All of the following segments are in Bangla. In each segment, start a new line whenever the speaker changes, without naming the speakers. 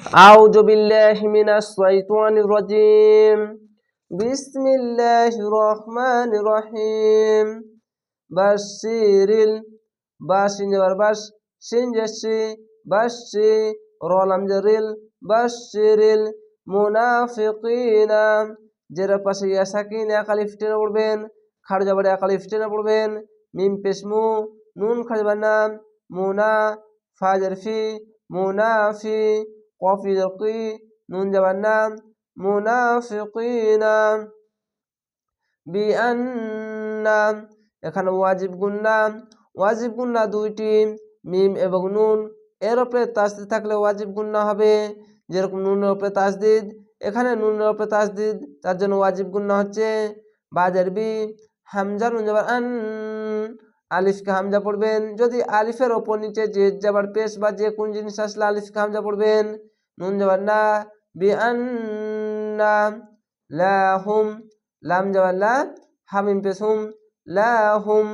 أعوذ بالله من الشيطان الرجيم بسم الله الرحمن الرحيم بشير ال- বাসিন যাবার বাস সিন যাচ্ছি বাসি রলাম জারিল বাসিরিল মুনাফিকিনা যেটা পাশে ইয়া সাকিন একালিফ টেনে পড়বেন খাড় যাবার একালিফ টেনে পড়বেন মিম পেশমু নুন খাজবার নাম মুনা ফাজার ফি মুনাফি কফি কি নুন যাবার নাম মুনাফিকিনা বিআন্না এখানে ওয়াজিব গুন্না ওয়াজিব গুন্না দুইটি, মিম এবং নুন। এর উপরে তাসদিদ থাকলে ওয়াজিব গুন্না হবে। যেরকম নুনের উপরে তাসদিদ, এখানে নুনের উপরে তাসদিদ, তার জন্য ওয়াজিব গুন্না হচ্ছে বাজার বি, হামজা, নুন যাবার আন, আলিফকে হামজা পড়বেন। যদি আলিফের ওপর নিচে যে যাবার পেশ বা যে কোন জিনিস আসলে আলিফকে হামজা পড়বেন। নুন না বি লাহুম, লাম যাবার লা হামিম পেশ হুম লাহুম।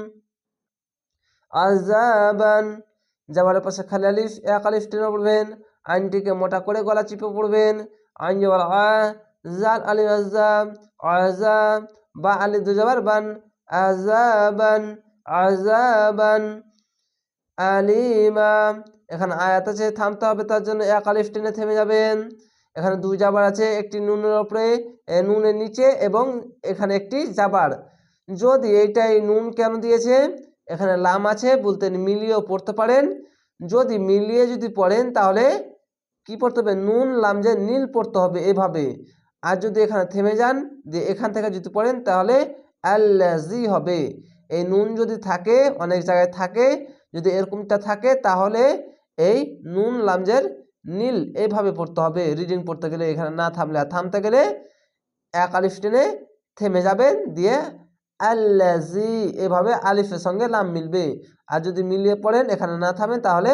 আজাবান যাওয়ার পাশে খালি আলিফ, এক আলিফ টেনে পড়বেন, আইনটিকে মোটা করে গলা চিপে পড়বেন, আইন যাবার আ, জাল আলি আজাব আজাব বা আলি দু যাবার বান, আজাবান আজাবান। আলিমা। এখানে আয়াত আছে, থামতে হবে, তার জন্য এক আলিফ টেনে থেমে যাবেন। এখানে দুই জাবার আছে, একটি নুনের ওপরে নুনের নিচে এবং এখানে একটি জাবার। যদি এইটাই নুন কেন দিয়েছে? এখানে লাম আছে, বলতে মিলিয়েও পড়তে পারেন। যদি মিলিয়ে যদি পড়েন, তাহলে কি পড়তে হবে? নুন, লাম যে নীল পড়তে হবে এভাবে। আর যদি এখানে থেমে যান যে এখান থেকে যদি পড়েন, তাহলে আল্লাজি হবে। এই নুন যদি থাকে, অনেক জায়গায় থাকে, যদি এরকমটা থাকে, তাহলে এই নুন লামজের নীল এইভাবে পড়তে হবে। রিডিং পড়তে গেলে এখানে না থামলে আর থামতে গেলে এক আলিফ টেনে থেমে যাবেন দিয়ে আল্লাজি এভাবে আলিফের সঙ্গে লাম মিলবে। আর যদি মিলিয়ে পড়েন, এখানে না থামেন, তাহলে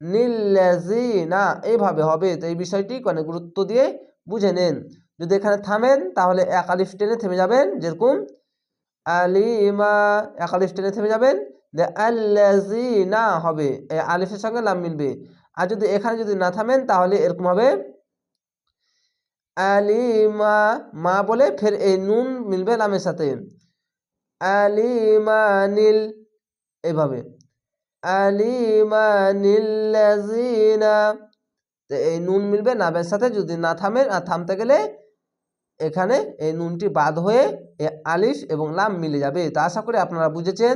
নীল্লাজি না এইভাবে হবে। তো এই বিষয়টি অনেক গুরুত্ব দিয়ে বুঝে নেন। যদি এখানে থামেন, তাহলে এক আলিফ টেনে থেমে যাবেন, যেরকম আলিমা এক আলিফ টেনে থেমে যাবেন। না হবে। আলিফের সঙ্গে লাম মিলবে। আর যদি এখানে যদি না থামেন, তাহলে এরকম হবে। আলিমা, মা বলে ফের এই নুন মিলবে লামের সাথে। আলিমানিল এইভাবে আলিমানিল্লাজিনা তো এই নুন মিলবে নামের সাথে। যদি না থামেন আর থামতে গেলে এখানে এই নুনটি বাদ হয়ে এ আলিফ এবং লাম মিলে যাবে। তা আশা করি আপনারা বুঝেছেন।